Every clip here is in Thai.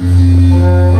อยู่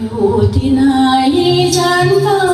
อยู่ที่ไหนฉันก็